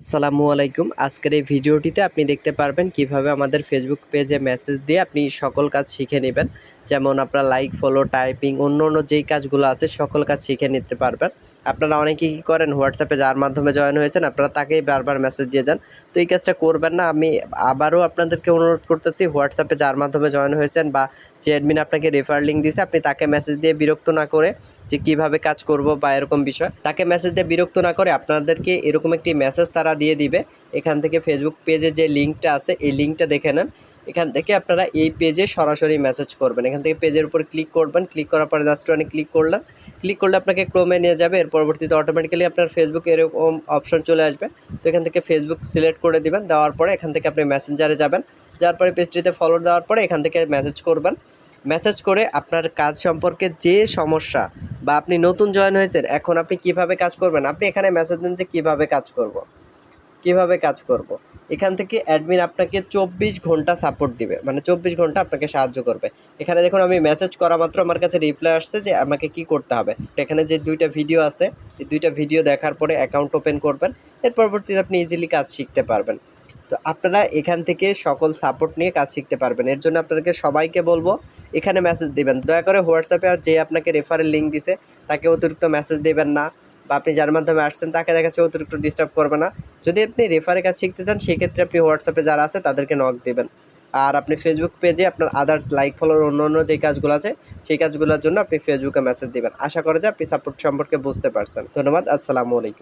আসসালামু আলাইকুম। আজকের এই ভিডিওটিতে আপনি দেখতে পারবেন কীভাবে আমাদের ফেসবুক পেজে মেসেজ দিয়ে আপনি সকল কাজ শিখে নেবেন। যেমন আপনার লাইক ফলো টাইপিং অন্য অন্য যেই কাজগুলো আছে, সকল কাজ শিখে নিতে পারবেন। আপনারা অনেকে কী করেন হোয়াটসঅ্যাপে যার মাধ্যমে জয়েন হয়েছেন, আপনারা তাকেই বারবার মেসেজ দিয়ে যান। তো এই কাজটা করবেন না, আমি আবারও আপনাদেরকে অনুরোধ করতেছি হোয়াটসঅ্যাপে যার মাধ্যমে জয়েন হয়েছেন বা যে অ্যাডমিন আপনাকে রেফার লিঙ্ক দিয়েছে, আপনি তাকে মেসেজ দিয়ে বিরক্ত না করে যে কীভাবে কাজ করব বা এরকম বিষয়, তাকে মেসেজ দিয়ে বিরক্ত না করে আপনাদেরকে এরকম একটি মেসেজ তারা দিয়ে দিবে। এখান থেকে ফেসবুক পেজে যে লিঙ্কটা আছে, এই লিঙ্কটা দেখে নেন। এখান থেকে আপনারা এই পেজে সরাসরি মেসেজ করবেন। এখান থেকে পেজের উপর ক্লিক করবেন। ক্লিক করার পরে জাস্ট অনেক ক্লিক করলেন। ক্লিক করলে আপনাকে ক্রোমে নিয়ে যাবে। এর পরবর্তীতে অটোমেটিক্যালি আপনার ফেসবুক এরকম অপশন চলে আসবে। তো এখান থেকে ফেসবুক সিলেক্ট করে দিবেন। দেওয়ার পরে এখান থেকে আপনি মেসেঞ্জারে যাবেন। যার পরে পেজটিতে ফলো দেওয়ার পরে এখান থেকে মেসেজ করবেন। মেসেজ করে আপনার কাজ সম্পর্কে যে সমস্যা বা আপনি নতুন জয়েন হয়েছেন, এখন আপনি কীভাবে কাজ করবেন, আপনি এখানে মেসেজ দেন যে কীভাবে কাজ করব। কীভাবে কাজ করব। এখান থেকে অ্যাডমিন আপনাকে চব্বিশ ঘণ্টা সাপোর্ট দিবে। মানে চব্বিশ ঘণ্টা আপনাকে সাহায্য করবে। এখানে দেখুন আমি মেসেজ করা মাত্র আমার কাছে রিপ্লাই আসছে যে আমাকে কি করতে হবে। এখানে যে দুইটা ভিডিও আছে, এই দুইটা ভিডিও দেখার পরে অ্যাকাউন্ট ওপেন করবেন। এর পরবর্তীতে আপনি ইজিলি কাজ শিখতে পারবেন। তো আপনারা এখান থেকে সকল সাপোর্ট নিয়ে কাজ শিখতে পারবেন। এর জন্য আপনাদেরকে সবাইকে বলব, এখানে মেসেজ দিবেন। দয়া করে হোয়াটসঅ্যাপে যে আপনাকে রেফারেল লিঙ্ক দিছে, তাকে অতিরিক্ত মেসেজ দেবেন না। বা আপনি যার মাধ্যমে আসছেন, তাকে দেখা যাচ্ছে অতিরিক্ত ডিস্টার্ব করবে না। যদি আপনি রেফারের কাজ শিখতে চান, সেক্ষেত্রে আপনি হোয়াটসঅ্যাপে যারা আছে, তাদেরকে নক দেবেন। আর আপনি ফেসবুক পেজে আপনার আদার্স লাইক ফলোর অন্য অন্য যে কাজগুলো আছে, সেই কাজগুলোর জন্য আপনি ফেসবুকে মেসেজ দেবেন। আশা করা যায় আপনি সাপোর্ট সম্পর্কে বুঝতে পারছেন। ধন্যবাদ, আসসালামু আলাইকুম।